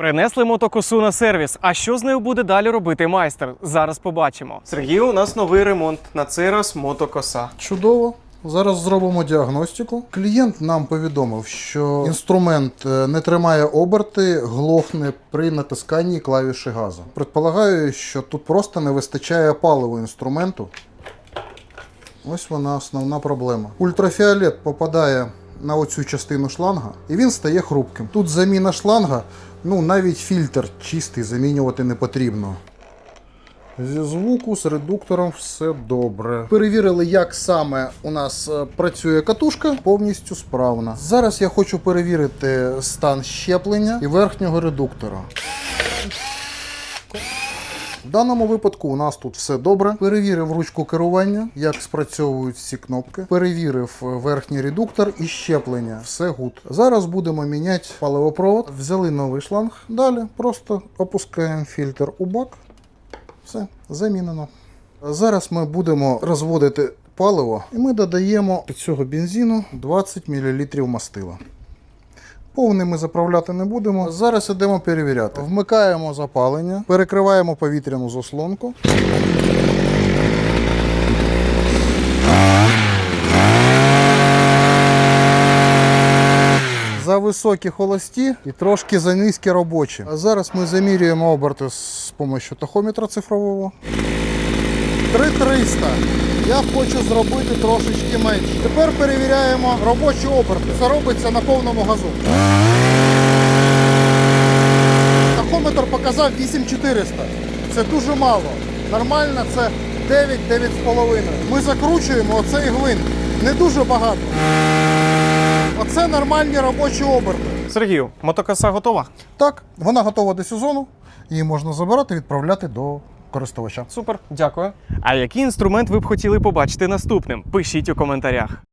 Принесли мотокосу на сервіс. А що з нею буде далі робити майстер? Зараз побачимо. Сергію, у нас новий ремонт. На цей раз мотокоса. Чудово. Зараз зробимо діагностику. Клієнт нам повідомив, що інструмент е, не тримає оберти, глохне при натисканні клавіші газу. Предполагаю, що тут просто не вистачає паливу інструменту. Ось вона основна проблема. Ультрафіолет попадає на оцю частину шланга, і він стає хрупким. Тут заміна шланга, ну навіть фільтр чистий замінювати не потрібно. Зі звуку з редуктором все добре. Перевірили, як саме у нас е, працює катушка, повністю справна. Зараз я хочу перевірити стан щеплення і верхнього редуктора. В даному випадку у нас тут все добре. Перевірив ручку керування, як спрацьовують всі кнопки. Перевірив е, верхній редуктор і щеплення. Все гуд. Зараз будемо міняти паливопровод. Взяли новий шланг. Далі просто опускаємо фільтр у бак. Все, замінено. Зараз ми будемо розводити паливо і ми додаємо до цього бензину 20 мл мастила. Повний ми заправляти не будемо. Зараз ідемо перевіряти. Вмикаємо запалення, перекриваємо повітряну заслонку. За високі холості і трошки за низькі робочі. А зараз ми замірюємо оберти з допомогою тахометра цифрового. 3300. Я хочу зробити трошечки менше. Тепер перевіряємо робочі оберти. Це робиться на повному газу. Тахометр показав 8400. Це дуже мало. Нормально це 9-9,5. Ми закручуємо оцей гвинт. Не дуже багато. Оце нормальні робочі оберти. Сергію, мотокоса готова? Так, вона готова до сезону. Її можна забирати і відправляти до користувача. Супер, дякую. А який інструмент ви б хотіли побачити наступним? Пишіть у коментарях.